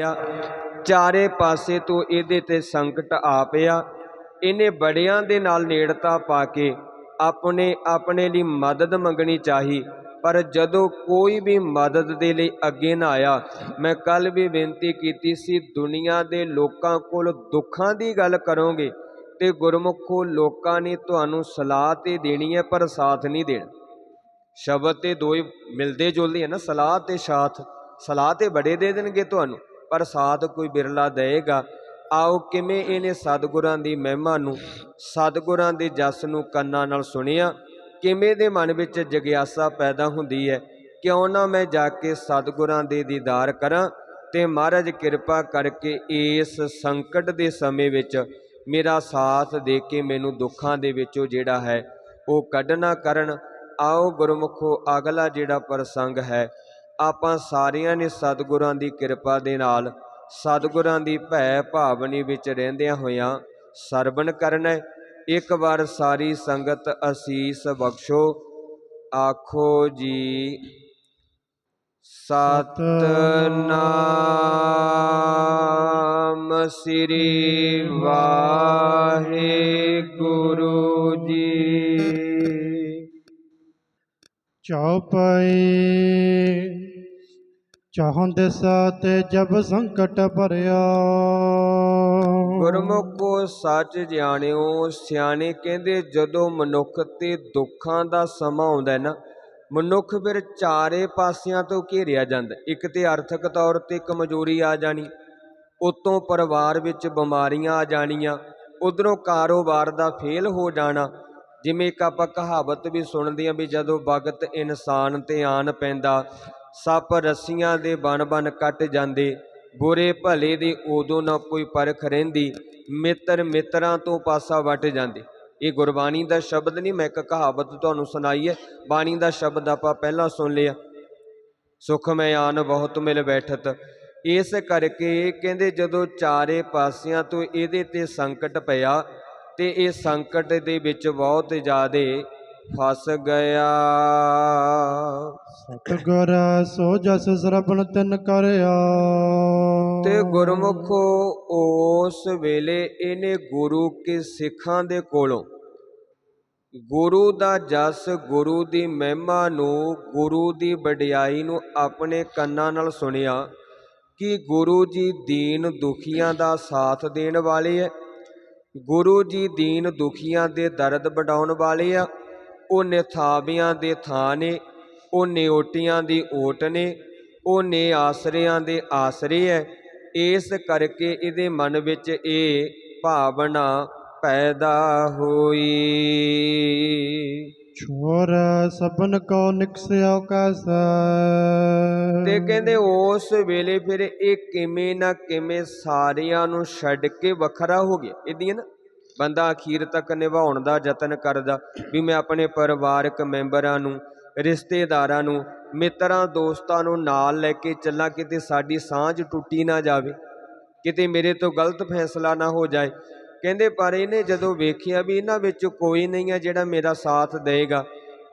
ਆ। ਚਾਰੇ ਪਾਸੇ ਤੋਂ ਇਹਦੇ ਤੇ ਸੰਕਟ ਆ ਪਿਆ। ਇਹਨੇ ਬੜਿਆਂ ਦੇ ਨਾਲ ਨੇੜਤਾ ਪਾ ਕੇ ਆਪਣੇ ਆਪਣੇ ਲਈ ਮਦਦ ਮੰਗਣੀ ਚਾਹੀ, ਪਰ ਜਦੋਂ ਕੋਈ ਵੀ ਮਦਦ ਦੇ ਲਈ ਅੱਗੇ ਨਾ ਆਇਆ, ਮੈਂ ਕੱਲ ਵੀ ਬੇਨਤੀ ਕੀਤੀ ਸੀ, ਦੁਨੀਆ ਦੇ ਲੋਕਾਂ ਕੋਲ ਦੁੱਖਾਂ ਦੀ ਗੱਲ ਕਰੋਗੇ ਤੇ ਗੁਰਮੁਖੋ, ਲੋਕਾਂ ਨੇ ਤੁਹਾਨੂੰ ਸਲਾਹ ਤੇ ਦੇਣੀ ਹੈ, ਪਰ ਸਾਥ ਨਹੀਂ ਦੇਣਾ। ਸ਼ਬਦ ਤੇ ਦੋ ਹੀ ਮਿਲਦੇ ਜੁਲਦੇ ਆ ਨਾ, ਸਲਾਹ ਤੇ ਸਾਥ, ਸਲਾਹ ਤੇ ਬੜੇ ਦੇ ਦੇਣਗੇ ਤੁਹਾਨੂੰ। ਪਰ ਸਾਥ ਕੋਈ ਬਿਰਲਾ ਦੇਏਗਾ। ਆਓ ਕਿਵੇਂ ਇਹਨੇ ਸਤਿਗੁਰਾਂ ਦੀ ਮਹਿਮਾ ਨੂੰ, ਸਤਿਗੁਰਾਂ ਦੇ ਜਸ ਨੂੰ ਕੰਨਾਂ ਨਾਲ ਸੁਣਿਆ? ਕਿਵੇਂ ਦੇ ਮਨ ਵਿੱਚ ਜਗਿਆਸਾ ਪੈਦਾ ਹੁੰਦੀ ਹੈ? ਕਿਉਂ ਨਾ ਮੈਂ ਜਾ ਕੇ ਸਤਿਗੁਰਾਂ ਦੇ ਦੀਦਾਰ ਕਰਾਂ ਤੇ ਮਹਾਰਾਜ ਕਿਰਪਾ ਕਰਕੇ ਇਸ ਸੰਕਟ ਦੇ ਸਮੇਂ ਵਿੱਚ ਮੇਰਾ ਸਾਥ ਦੇ ਕੇ ਮੈਨੂੰ ਦੁੱਖਾਂ ਦੇ ਵਿੱਚੋਂ ਜਿਹੜਾ ਹੈ ਉਹ ਕੱਢਣਾ ਕਰਨ। ਆਓ ਗੁਰਮੁਖੋ, ਅਗਲਾ ਜਿਹੜਾ ਪ੍ਰਸੰਗ ਹੈ ਆਪਾਂ ਸਾਰਿਆਂ ਨੇ ਸਤਿਗੁਰਾਂ ਦੀ ਕਿਰਪਾ ਦੇ ਨਾਲ ਸਤਿਗੁਰਾਂ ਦੀ ਭੈ ਭਾਵਨੀ ਵਿੱਚ ਰਹਿੰਦਿਆਂ ਹੋਇਆਂ ਸਰਵਣ ਕਰਨਾ। ਇੱਕ ਵਾਰ ਸਾਰੀ ਸੰਗਤ ਅਸੀਸ ਬਖਸ਼ੋ। ਆਖੋ ਜੀ, ਸਤਨਾਮ ਸ੍ਰੀ ਵਾਹਿਗੁਰੂ ਜੀ। ਚੌਪਈ ਚਾਹੁੰਦੇ ਤੇ ਜਬ ਸੰਕਟ ਭਰਿਆ। ਗੁਰਮੁਖੋ ਸੱਚ ਜਾਣਿਓ, ਸਿਆਣੇ ਕਹਿੰਦੇ ਜਦੋਂ ਮਨੁੱਖ ਤੇ ਦੁੱਖਾਂ ਦਾ ਸਮਾਂ ਆਉਂਦਾ ਹੈ ਨਾ, ਮਨੁੱਖ ਫਿਰ ਚਾਰੇ ਪਾਸਿਆਂ ਤੋਂ ਘੇਰਿਆ ਜਾਂਦਾ ਇੱਕ ਤੇ ਆਰਥਿਕ ਤੌਰ ਤੇ ਕਮਜ਼ੋਰੀ ਆ ਜਾਣੀ, ਉਤੋਂ ਪਰਿਵਾਰ ਵਿੱਚ ਬਿਮਾਰੀਆਂ ਆ ਜਾਣੀਆਂ, ਉਧਰੋਂ ਕਾਰੋਬਾਰ ਦਾ ਫੇਲ ਹੋ ਜਾਣਾ। ਜਿਵੇਂ ਇੱਕ ਆਪਾਂ ਕਹਾਵਤ ਵੀ ਸੁਣਦੇ ਹਾਂ ਵੀ ਜਦੋਂ ਵਕਤ ਇਨਸਾਨ ਤੇ ਆਣ ਪੈਂਦਾ ਸੱਪ ਰੱਸੀਆਂ ਦੇ ਬਣ ਬਣ ਕੱਟ ਜਾਂਦੇ। ਬੁਰੇ ਭਲੇ ਦੀ ਉਦੋਂ ਨਾ ਕੋਈ ਪਰਖ ਰਹਿੰਦੀ। ਮਿੱਤਰ ਮਿੱਤਰਾਂ ਤੋਂ ਪਾਸਾ ਵੱਟ ਜਾਂਦੇ। ਇਹ ਗੁਰਬਾਣੀ ਦਾ ਸ਼ਬਦ ਨਹੀਂ, ਮੈਂ ਇੱਕ ਕਹਾਵਤ ਤੁਹਾਨੂੰ ਸੁਣਾਈ ਹੈ। ਬਾਣੀ ਦਾ ਸ਼ਬਦ ਆਪਾਂ ਪਹਿਲਾਂ ਸੁਣ ਲਿਆ। ਸੁਖ ਮੈਂ ਆਨ, ਬਹੁਤ ਮਿਲ ਬੈਠਤ। ਇਸ ਕਰਕੇ ਕਹਿੰਦੇ ਜਦੋਂ ਚਾਰੇ ਪਾਸਿਆਂ ਤੋਂ ਇਹਦੇ ਤੇ ਸੰਕਟ ਪਿਆ ਤੇ ਇਹ ਸੰਕਟ ਦੇ ਵਿੱਚ ਬਹੁਤ ਜ਼ਿਆਦੇ ਫਸ ਗਿਆ। ਸਤਗੁਰ ਸੋ ਜਸ ਸਰਬਣ ਤਿਨ ਕਰਿਆ। ਤੇ ਗੁਰਮੁਖੋ ਉਸ ਵੇਲੇ ਇਹਨੇ ਗੁਰੂ ਕੇ ਸਿੱਖਾਂ ਦੇ ਕੋਲੋਂ ਗੁਰੂ ਦਾ ਜਸ ਗੁਰੂ ਦੀ ਮਹਿਮਾ ਨੂੰ ਗੁਰੂ ਦੀ ਵਡਿਆਈ ਨੂੰ ਆਪਣੇ ਕੰਨਾਂ ਨਾਲ ਸੁਣਿਆ ਕਿ ਗੁਰੂ ਜੀ ਦੀਨ ਦੁਖੀਆਂ ਦਾ ਸਾਥ ਦੇਣ ਵਾਲੇ ਹੈ ਗੁਰੂ ਜੀ ਦੀਨ ਦੁਖੀਆਂ ਦੇ ਦਰਦ ਵਡਾਉਣ ਵਾਲੇ ਆ। ਉਹ ਨਿਥਾਵਿਆਂ ਦੇ ਥਾਂ ਨੇ ਉਹ ਨਿਓਟੀਆਂ ਦੀ ਓਟ ਨੇ ਉਹ ਨੇ ਆਸਰਿਆਂ ਦੇ ਆਸਰੇ ਹੈ ਇਸ ਕਰਕੇ ਇਹਦੇ ਮਨ ਵਿੱਚ ਇਹ ਭਾਵਨਾ ਪੈਦਾ ਹੋਈ। ਛੋਰ ਸਭਨ ਕੋ ਨਿਕਸਿਆ ਕੈਸਾ ਤੇ ਕਹਿੰਦੇ ਉਸ ਵੇਲੇ ਫਿਰ ਇਹ ਕਿਵੇਂ ਨਾ ਕਿਵੇਂ ਸਾਰਿਆਂ ਨੂੰ ਛੱਡ ਕੇ ਵੱਖਰਾ ਹੋ ਗਿਆ। ਇਹਦੀ ਨਾ ਬੰਦਾ ਅਖੀਰ ਤੱਕ ਨਿਭਾਉਣ ਦਾ ਯਤਨ ਕਰਦਾ ਵੀ ਮੈਂ ਆਪਣੇ ਪਰਿਵਾਰਕ ਮੈਂਬਰਾਂ ਨੂੰ, ਰਿਸ਼ਤੇਦਾਰਾਂ ਨੂੰ, ਮਿੱਤਰਾਂ, ਦੋਸਤਾਂ ਨੂੰ ਨਾਲ ਲੈ ਕੇ ਚੱਲਾਂ, ਕਿਤੇ ਸਾਡੀ ਸਾਂਝ ਟੁੱਟੀ ਨਾ ਜਾਵੇ, ਕਿਤੇ ਮੇਰੇ ਤੋਂ ਗਲਤ ਫੈਸਲਾ ਨਾ ਹੋ ਜਾਏ। ਕਹਿੰਦੇ, ਪਰ ਇਹਨੇ ਜਦੋਂ ਵੇਖਿਆ ਵੀ ਇਹਨਾਂ ਵਿੱਚ ਕੋਈ ਨਹੀਂ ਹੈ ਜਿਹੜਾ ਮੇਰਾ ਸਾਥ ਦੇਗਾ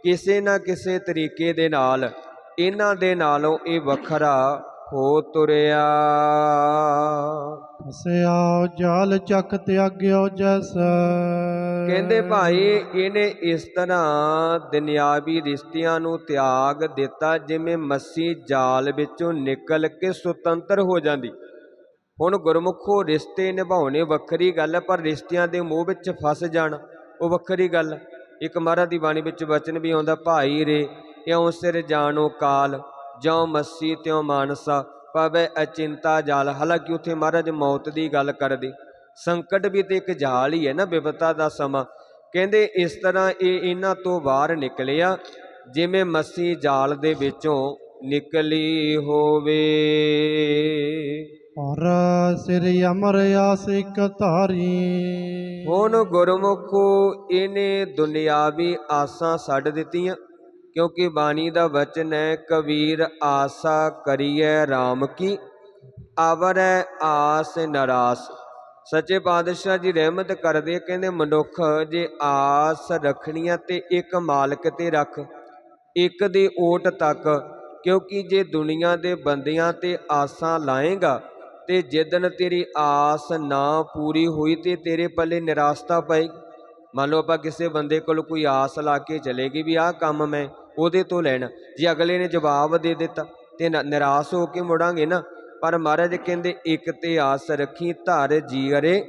ਕਿਸੇ ਨਾ ਕਿਸੇ ਤਰੀਕੇ ਦੇ ਨਾਲ, ਇਹਨਾਂ ਦੇ ਨਾਲੋਂ ਇਹ ਵੱਖਰਾ ਹੋ ਤੁਰਿਆ। ਫਸਿਆ ਜਾਲ ਚੱਕ ਤਿਆਗਿਓ ਜੈਸਾ ਕਹਿੰਦੇ ਭਾਈ ਇਹਨੇ ਇਸ ਤਰ੍ਹਾਂ ਦੁਨਿਆਵੀ ਰਿਸ਼ਤਿਆਂ ਨੂੰ ਤਿਆਗ ਦਿੱਤਾ ਜਿਵੇਂ ਮੱਸੀ ਜਾਲ ਵਿੱਚੋਂ ਨਿਕਲ ਕੇ ਸੁਤੰਤਰ ਹੋ ਜਾਂਦੀ। ਹੁਣ ਗੁਰਮੁਖੋ ਰਿਸ਼ਤੇ ਨਿਭਾਉਣੇ ਵੱਖਰੀ ਗੱਲ ਪਰ ਰਿਸ਼ਤਿਆਂ ਦੇ ਮੋਹ ਵਿੱਚ ਫਸ ਜਾਣਾ ਉਹ ਵੱਖਰੀ ਗੱਲ। ਇੱਕ ਮਹਾਰਾਜ ਦੀ ਬਾਣੀ ਵਿੱਚ ਵਚਨ ਵੀ ਆਉਂਦਾ ਭਾਈ ਰੇ ਇਉਂ ਸਿਰ ਜਾਣੋ ਕਾਲ ਜਿਉ ਮੱਸੀ ਤਿਉ ਮਾਨਸਾ ਪਵੇ ਅਚਿੰਤਾ ਜਾਲ। ਹਾਲਾਂਕਿ ਉੱਥੇ ਮਹਾਰਾਜ ਮੌਤ ਦੀ ਗੱਲ ਕਰਦੇ। ਸੰਕਟ ਵੀ ਤੇ ਇੱਕ ਜਾਲ ਹੀ ਹੈ ਨਾ ਵਿਪਤਾ ਦਾ ਸਮਾਂ। ਕਹਿੰਦੇ ਇਸ ਤਰ੍ਹਾਂ ਇਹ ਇਹਨਾਂ ਤੋਂ ਬਾਹਰ ਨਿਕਲਿਆ ਜਿਵੇਂ ਮੱਸੀ ਜਾਲ ਦੇ ਵਿੱਚੋਂ ਨਿਕਲੀ ਹੋਵੇ। ਔਰ ਸਿਰ ਅਮਰ ਆਸਿਕ ਧਾਰੀ। ਹੁਣ ਗੁਰਮੁਖੋ ਇਹਨੇ ਦੁਨਿਆਵੀ ਆਸਾਂ ਛੱਡ ਦਿੱਤੀਆਂ। ਕਿਉਂਕਿ ਬਾਣੀ ਦਾ ਵਚਨ ਹੈ, ਕਬੀਰ ਆਸਾ ਕਰੀਐ RAM ਕੀ, ਆਵਰੈ ਆਸ ਨਰਾਸ। ਸੱਚੇ ਪਾਤਸ਼ਾਹ ਜੀ ਰਹਿਮਤ ਕਰਦੇ ਕਹਿੰਦੇ ਮਨੁੱਖ ਜੇ ਆਸ ਰੱਖਣੀਆਂ ਤੇ ਇੱਕ ਮਾਲਕ ਤੇ ਰੱਖ, ਇੱਕ ਦੀ ਓਟ ਤੱਕ, ਕਿਉਂਕਿ ਜੇ ਦੁਨੀਆ ਦੇ ਬੰਦਿਆਂ ਤੇ ਆਸਾਂ ਲਾਏਗਾ, ਤੇ ਜਿੱਦਨ ਤੇਰੀ ਆਸ ਨਾ ਪੂਰੀ ਹੋਈ ਤੇ ਤੇਰੇ ਪੱਲੇ ਨਿਰਾਸ਼ਤਾ ਪਏਗੀ। ਮੰਨ ਲਓ ਆਪਾਂ ਕਿਸੇ ਬੰਦੇ ਕੋਲ ਕੋਈ ਆਸ ਲਾ ਕੇ ਚਲੇਗੀ ਵੀ ਆਹ ਕੰਮ ਮੈਂ ਉਹਦੇ ਤੋਂ ਲੈਣਾ। ਜੇ ਅਗਲੇ ਨੇ ਜਵਾਬ ਦੇ ਦਿੱਤਾ ਤੇ ਨ- ਨਿਰਾਸ਼ ਹੋ ਕੇ ਮੁੜਾਂਗੇ ਨਾ। ਪਰ ਮਹਾਰਾਜ ਕਹਿੰਦੇ, ਇੱਕ ਤੇ ਆਸ ਰੱਖੀ ਧਰ ਜੀਅਰੇ,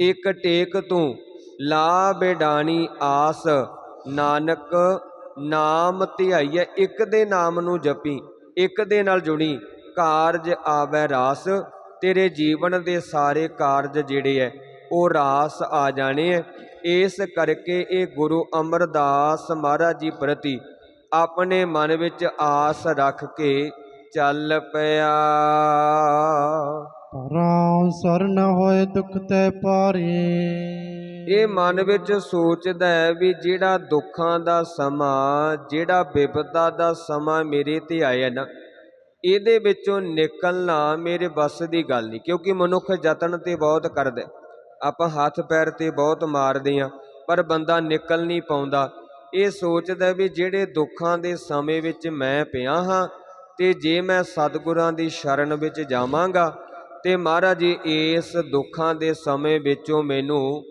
ਇੱਕ ਟੇਕ ਤੂੰ। ਲਾ ਬੇਡਾਣੀ ਆਸ, ਨਾਨਕ ਨਾਮ ਧਿਆਈਐ, ਇੱਕ ਦੇ ਨਾਮ ਨੂੰ ਜਪੀ, ਇੱਕ ਦੇ ਨਾਲ ਜੁੜੀ। ਕਾਰਜ ਆਵੈ ਰਾਸ, ਤੇਰੇ ਜੀਵਨ ਦੇ ਸਾਰੇ ਕਾਰਜ ਜਿਹੜੇ ਐ, ਉਹ ਰਾਸ ਆ ਜਾਣੇ ਐ। ਇਸ ਕਰਕੇ ਇਹ ਗੁਰੂ ਅਮਰਦਾਸ ਮਹਾਰਾਜ ਜੀ ਪ੍ਰਤੀ ਆਪਣੇ ਮਨ ਵਿੱਚ ਆਸ ਰੱਖ ਕੇ ਚੱਲ ਪਿਆ। ਪਰਾਂ ਸਰਨ ਹੋਏ ਦੁਖ ਤੈ ਪਾਰੇ ਇਹ ਮਨ ਵਿੱਚ ਸੋਚਦਾ ਹੈ ਵੀ ਜਿਹੜਾ ਦੁੱਖਾਂ ਦਾ ਸਮਾਂ ਜਿਹੜਾ ਵਿਪਤਾ ਦਾ ਸਮਾਂ ਮੇਰੇ ਤੇ ਆਇਆ ਨਾ ਇਹਦੇ ਵਿੱਚੋਂ ਨਿਕਲਣਾ ਮੇਰੇ ਵੱਸ ਦੀ ਗੱਲ ਨਹੀਂ ਕਿਉਂਕਿ ਮਨੁੱਖ ਯਤਨ ਤੇ ਬਹੁਤ ਕਰਦਾ। ਆਪਾਂ ਹੱਥ ਪੈਰ ਤੇ ਬਹੁਤ ਮਾਰਦੇ ਆ ਪਰ ਬੰਦਾ ਨਿਕਲ ਨਹੀਂ ਪਾਉਂਦਾ। ਇਹ ਸੋਚਦਾ ਵੀ ਜਿਹੜੇ ਦੁੱਖਾਂ ਦੇ ਸਮੇਂ ਵਿੱਚ ਮੈਂ ਪਿਆ ਹਾਂ ਤੇ ਜੇ ਮੈਂ ਸਤਿਗੁਰਾਂ ਦੀ ਸ਼ਰਨ ਵਿੱਚ ਜਾਵਾਂਗਾ ਤੇ ਮਹਾਰਾਜ ਜੀ ਇਸ ਦੁੱਖਾਂ ਦੇ ਸਮੇਂ ਵਿੱਚੋਂ ਮੈਨੂੰ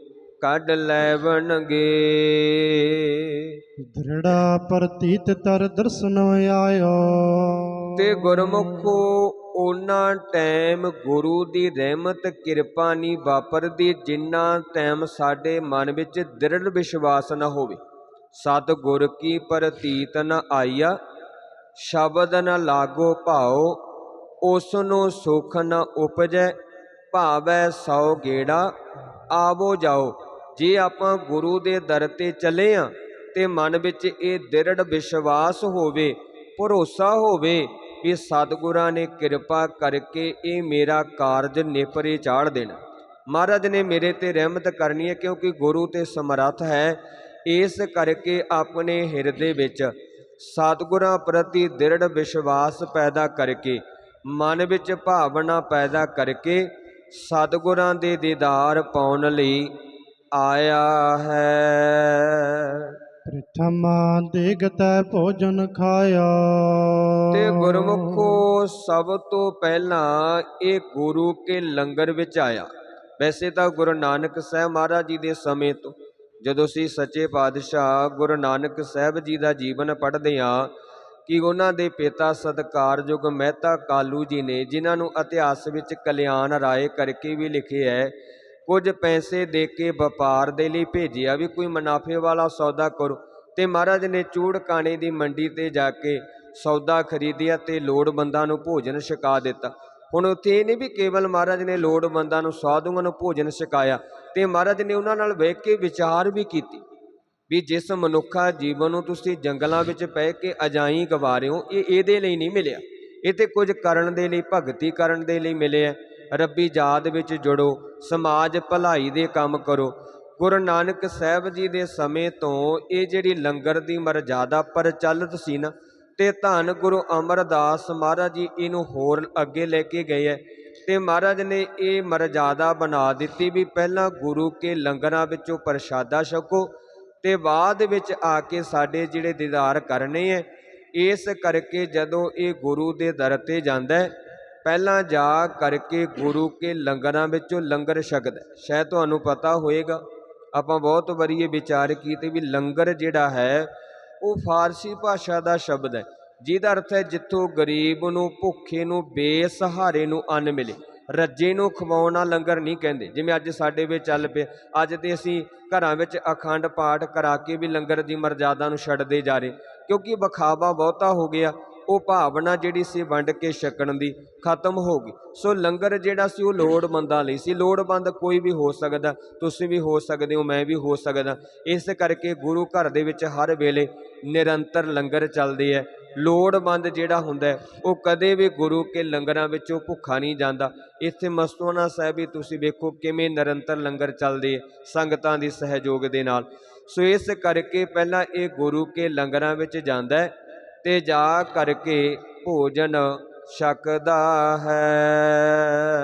ਕੱਢ ਲੈਵਣਗੇ। ਦ੍ਰਿੜਾ ਪ੍ਰਤੀਤ ਤਰ ਦਰਸ਼ਨ ਆਇਓ ਤੇ ਗੁਰਮੁਖੋ ਉਹਨਾਂ ਟਾਈਮ ਗੁਰੂ ਦੀ ਰਹਿਮਤ ਕਿਰਪਾ ਨਹੀਂ ਵਾਪਰਦੀ ਜਿੰਨਾ ਟਾਈਮ ਸਾਡੇ ਮਨ ਵਿੱਚ ਦ੍ਰਿੜ ਵਿਸ਼ਵਾਸ ਨਾ ਹੋਵੇ। ਸਤ ਗੁਰ ਕੀ ਪ੍ਰਤੀਤ ਨ ਆਈਆ, ਸ਼ਬਦ ਨ ਲਾਗੋ ਭਾਉ ਉਸ ਨੂੰ ਸੁਖ ਨ ਉਪਜੈ, ਭਾਵੈ ਸੌ ਗੇੜਾ, ਆਵੋ ਜਾਓ। ਜੇ ਆਪਾਂ ਗੁਰੂ ਦੇ ਦਰ ਤੇ ਚੱਲੇ ਆ, ਤੇ ਮਨ ਵਿੱਚ ਇਹ ਦ੍ਰਿੜ ਵਿਸ਼ਵਾਸ ਹੋਵੇ, ਭਰੋਸਾ ਹੋਵੇ, ਵੀ ਸਤਿਗੁਰਾਂ ਨੇ ਕਿਰਪਾ ਕਰਕੇ ਇਹ ਮੇਰਾ ਕਾਰਜ ਨੇਪਰੇ ਚਾੜ ਦੇਣਾ। ਮਹਾਰਾਜ ਨੇ ਮੇਰੇ ਤੇ ਰਹਿਮਤ ਕਰਨੀ ਹੈ ਕਿਉਂਕਿ ਗੁਰੂ ਤੇ ਸਮਰੱਥ ਹੈ। ਇਸ ਕਰਕੇ ਆਪਣੇ ਹਿਰਦੇ ਵਿੱਚ ਸਤਿਗੁਰਾਂ ਪ੍ਰਤੀ ਦ੍ਰਿੜ ਵਿਸ਼ਵਾਸ ਪੈਦਾ ਕਰਕੇ ਮਨ ਵਿੱਚ ਭਾਵਨਾ ਪੈਦਾ ਕਰਕੇ ਸਤਿਗੁਰਾਂ ਦੇ ਦੀਦਾਰ ਪਾਉਣ ਲਈ ਆਇਆ ਹੈ। ਪ੍ਰਥਮ ਦੇਗ ਤੈ ਭੋਜਨ ਖਾਇਆ। ਤੇ ਗੁਰਮੁਖੋ ਸਭ ਤੋਂ ਪਹਿਲਾਂ ਇਹ ਗੁਰੂ ਕੇ ਲੰਗਰ ਵਿੱਚ ਆਇਆ। ਵੈਸੇ ਤਾਂ ਗੁਰੂ ਨਾਨਕ ਸਾਹਿਬ ਮਹਾਰਾਜ ਜੀ ਦੇ ਸਮੇਂ ਤੋਂ ਜਦੋਂ ਅਸੀਂ ਸੱਚੇ ਪਾਤਸ਼ਾਹ ਗੁਰੂ ਨਾਨਕ ਸਾਹਿਬ ਜੀ ਦਾ ਜੀਵਨ ਪੜ੍ਹਦੇ ਹਾਂ ਕਿ ਉਹਨਾਂ ਦੇ ਪਿਤਾ ਸਤਕਾਰਯੋਗ ਮਹਿਤਾ ਕਾਲੂ ਜੀ ਨੇ ਜਿਨ੍ਹਾਂ ਨੂੰ ਇਤਿਹਾਸ ਵਿੱਚ ਕਲਿਆਣ ਰਾਏ ਕਰਕੇ ਵੀ ਲਿਖਿਆ ਹੈ, ਕੁਝ ਪੈਸੇ ਦੇ ਕੇ ਵਪਾਰ ਦੇ ਲਈ ਭੇਜਿਆ ਵੀ ਕੋਈ ਮੁਨਾਫੇ ਵਾਲਾ ਸੌਦਾ ਕਰੋ। ਤੇ ਮਹਾਰਾਜ ਨੇ ਚੂੜ ਕਾਣੇ ਦੀ ਮੰਡੀ ਤੇ ਜਾ ਕੇ ਸੌਦਾ ਖਰੀਦਿਆ ਤੇ ਲੋੜਵੰਦਾਂ ਨੂੰ ਭੋਜਨ ਛਕਾ ਦਿੱਤਾ। ਹੁਣ ਉੱਥੇ ਇਹ ਨਹੀਂ ਵੀ ਕੇਵਲ ਮਹਾਰਾਜ ਨੇ ਲੋੜਵੰਦਾਂ ਨੂੰ ਸਾਧੂਆਂ ਨੂੰ ਭੋਜਨ ਛਕਾਇਆ ਤੇ ਮਹਾਰਾਜ ਨੇ ਉਹਨਾਂ ਨਾਲ ਵੇਖ ਕੇ ਵਿਚਾਰ ਵੀ ਕੀਤੀ ਵੀ ਜਿਸ ਮਨੁੱਖਾ ਜੀਵਨ ਨੂੰ ਤੁਸੀਂ ਜੰਗਲਾਂ ਵਿੱਚ ਪੈ ਕੇ ਅਜਾਈ ਗਵਾ ਰਹੇ ਹੋ, ਇਹ ਇਹਦੇ ਲਈ ਨਹੀਂ ਮਿਲਿਆ। ਇਹ ਤੇ ਕੁਝ ਕਰਨ ਦੇ ਲਈ, ਭਗਤੀ ਕਰਨ ਦੇ ਲਈ ਮਿਲਿਆ ਰੱਬੀ ਯਾਦ ਵਿੱਚ ਜੁੜੋ, ਸਮਾਜ ਭਲਾਈ ਦੇ ਕੰਮ ਕਰੋ। ਗੁਰੂ ਨਾਨਕ ਸਾਹਿਬ ਜੀ ਦੇ ਸਮੇਂ ਤੋਂ ਇਹ ਜਿਹੜੀ ਲੰਗਰ ਦੀ ਮਰਜ਼ਾਦਾ ਪ੍ਰਚਲਿਤ ਸੀ ਨਾ ਤੇ ਧੰਨ ਗੁਰੂ ਅਮਰਦਾਸ ਮਹਾਰਾਜ ਜੀ ਇਹਨੂੰ ਹੋਰ ਅੱਗੇ ਲੈ ਕੇ ਗਏ ਹੈ ਤੇ ਮਹਾਰਾਜ ਨੇ ਇਹ ਮਰਜ਼ਾਦਾ ਬਣਾ ਦਿੱਤੀ ਵੀ ਪਹਿਲਾਂ ਗੁਰੂ ਕੇ ਲੰਗਰਾਂ ਵਿੱਚੋਂ ਪ੍ਰਸ਼ਾਦਾ ਛਕੋ ਤੇ ਬਾਅਦ ਵਿੱਚ ਆ ਕੇ ਸਾਡੇ ਜਿਹੜੇ ਦੀਦਾਰ ਕਰਨੇ ਹੈ ਇਸ ਕਰਕੇ ਜਦੋਂ ਇਹ ਗੁਰੂ ਦੇ ਦਰ ਤੇ ਜਾਂਦਾ ਹੈ ਪਹਿਲਾਂ ਜਾ ਕਰਕੇ ਗੁਰੂ ਕੇ ਲੰਗਰਾਂ ਵਿੱਚੋਂ ਲੰਗਰ ਛਕਦਾ ਸ਼ਾਇਦ ਤੁਹਾਨੂੰ ਪਤਾ ਹੋਏਗਾ, ਆਪਾਂ ਬਹੁਤ ਵਾਰੀ ਇਹ ਵਿਚਾਰ ਕੀਤੇ ਵੀ ਲੰਗਰ ਜਿਹੜਾ ਹੈ ਉਹ ਫਾਰਸੀ ਭਾਸ਼ਾ ਦਾ ਸ਼ਬਦ ਹੈ, ਜਿਹਦਾ ਅਰਥ ਹੈ ਜਿੱਥੋਂ ਗਰੀਬ ਨੂੰ, ਭੁੱਖੇ ਨੂੰ, ਬੇਸਹਾਰੇ ਨੂੰ ਅੰਨ ਮਿਲੇ। ਰੱਜੇ ਨੂੰ ਖਵਾਉਣਾ ਲੰਗਰ ਨਹੀਂ ਕਹਿੰਦੇ। ਜਿਵੇਂ ਅੱਜ ਸਾਡੇ ਵਿੱਚ ਚੱਲ ਪਿਆ, ਅੱਜ ਤੇ ਅਸੀਂ ਘਰਾਂ ਵਿੱਚ ਅਖੰਡ ਪਾਠ ਕਰਾ ਕੇ ਵੀ ਲੰਗਰ ਦੀ ਮਰਜ਼ਾਦਾ ਨੂੰ ਛੱਡਦੇ ਜਾ ਰਹੇ। ਕਿਉਂਕਿ ਵਿਖਾਵਾ ਬਹੁਤਾ ਹੋ ਗਿਆ ਉਹ ਭਾਵਨਾ ਜਿਹੜੀ ਸੀ ਵੰਡ ਕੇ ਛਕਣ ਦੀ ਖਤਮ ਹੋ ਗਈ। ਸੋ ਲੰਗਰ ਜਿਹੜਾ ਸੀ ਉਹ ਲੋੜਵੰਦਾਂ ਲਈ ਸੀ। ਲੋੜਵੰਦ ਕੋਈ ਵੀ ਹੋ ਸਕਦਾ, ਤੁਸੀਂ ਵੀ ਹੋ ਸਕਦੇ ਹੋ, ਮੈਂ ਵੀ ਹੋ ਸਕਦਾ। ਇਸ ਕਰਕੇ ਗੁਰੂ ਘਰ ਦੇ ਵਿੱਚ ਹਰ ਵੇਲੇ ਨਿਰੰਤਰ ਲੰਗਰ ਚੱਲਦੇ ਹੈ ਲੋੜਵੰਦ ਜਿਹੜਾ ਹੁੰਦਾ, ਉਹ ਕਦੇ ਵੀ ਗੁਰੂ ਕੇ ਲੰਗਰਾਂ ਵਿੱਚੋਂ ਭੁੱਖਾ ਨਹੀਂ ਜਾਂਦਾ। ਇੱਥੇ ਮਸਤੂਆਣਾ ਸਾਹਿਬ ਵੀ ਤੁਸੀਂ ਵੇਖੋ ਕਿਵੇਂ ਨਿਰੰਤਰ ਲੰਗਰ ਚੱਲਦੇ ਹੈ ਸੰਗਤਾਂ ਦੀ ਸਹਿਯੋਗ ਦੇ ਨਾਲ। ਸੋ ਇਸ ਕਰਕੇ ਪਹਿਲਾਂ ਇਹ ਗੁਰੂ ਕੇ ਲੰਗਰਾਂ ਵਿੱਚ ਜਾਂਦਾ ਹੈ। ਤੇ ਜਾ ਕਰਕੇ ਭੋਜਨ ਛਕਦਾ ਹੈ।